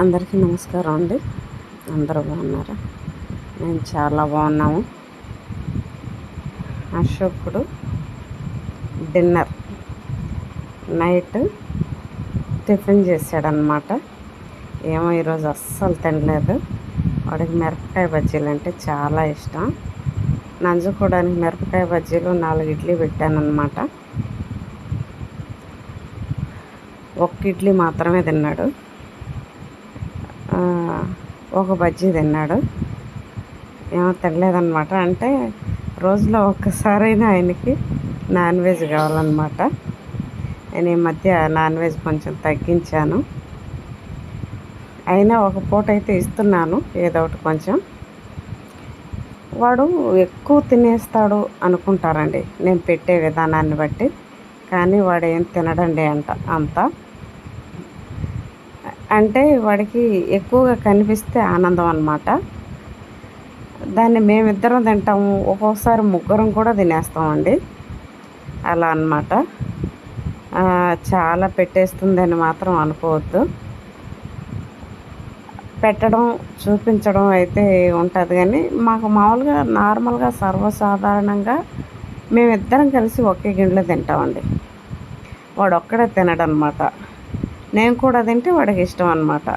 అందరికీ నమస్కారం అండి. అందరూ బాగున్నారా? మేము చాలా బాగున్నాము. అశోకుడు డిన్నర్ నైట్ టిఫిన్ చేశాడనమాట ఏమో ఈరోజు అస్సలు తినలేదు. వాడికి మిరపకాయ బజ్జీలు అంటే చాలా ఇష్టం. నంజుకోవడానికి మిరపకాయ బజ్జీలు నాలుగు ఇడ్లీ పెట్టానమాట ఒక్క ఇడ్లీ మాత్రమే తిన్నాడు. ఒక బజ్జీ తిన్నాడు. ఏమో తినలేదన్నమాట. అంటే రోజులో ఒక్కసారైనా ఆయనకి నాన్ వెజ్ కావాలన్నమాట. నేను ఈ మధ్య నాన్ వెజ్ కొంచెం తగ్గించాను. అయినా ఒక పూట అయితే ఇస్తున్నాను ఏదో ఒకటి కొంచెం. వాడు ఎక్కువ తినేస్తాడు అనుకుంటారండి. నేను పెట్టే విధానాన్ని బట్టి. కానీ వాడు ఏం తినడండి అంట అంతా. అంటే వాడికి ఎక్కువగా కనిపిస్తే ఆనందం అనమాట దాన్ని మేమిద్దరం తింటాము. ఒక్కొక్కసారి ముగ్గురం కూడా తినేస్తామండి. అలా అన్నమాట. చాలా పెట్టేస్తుందని మాత్రం అనుకోవద్దు. పెట్టడం చూపించడం అయితే ఉంటుంది కానీ మాకు మామూలుగా నార్మల్గా సర్వసాధారణంగా మేమిద్దరం కలిసి ఒకే గిన్నెలో తింటామండి. వాడు ఒక్కడే తినడనమాట నేను కూడా తింటే వాడికి ఇష్టం అనమాట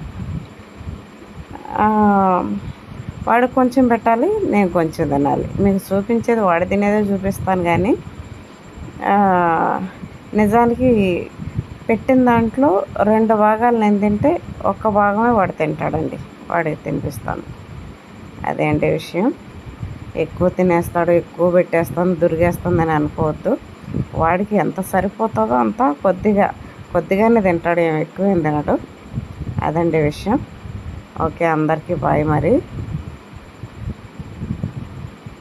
వాడు కొంచెం పెట్టాలి నేను కొంచెం తినాలి. మీకు చూపించేది వాడు తినేదే చూపిస్తాను కానీ నిజానికి పెట్టిన దాంట్లో రెండు భాగాలు నేను తింటే ఒక్క భాగమే వాడు తింటాడండి. వాడికి తినిపిస్తాను. అదేంటి విషయం? ఎక్కువ తినేస్తాడు ఎక్కువ పెట్టేస్తాను దురిగేస్తుందని అనుకోవద్దు. వాడికి ఎంత సరిపోతుందో అంత కొద్దిగా కొద్దిగానే తింటాడు ఏం ఎక్కువ ఏం తినడు. అదండి విషయం. ఓకే అందరికీ బాయ్ మరి.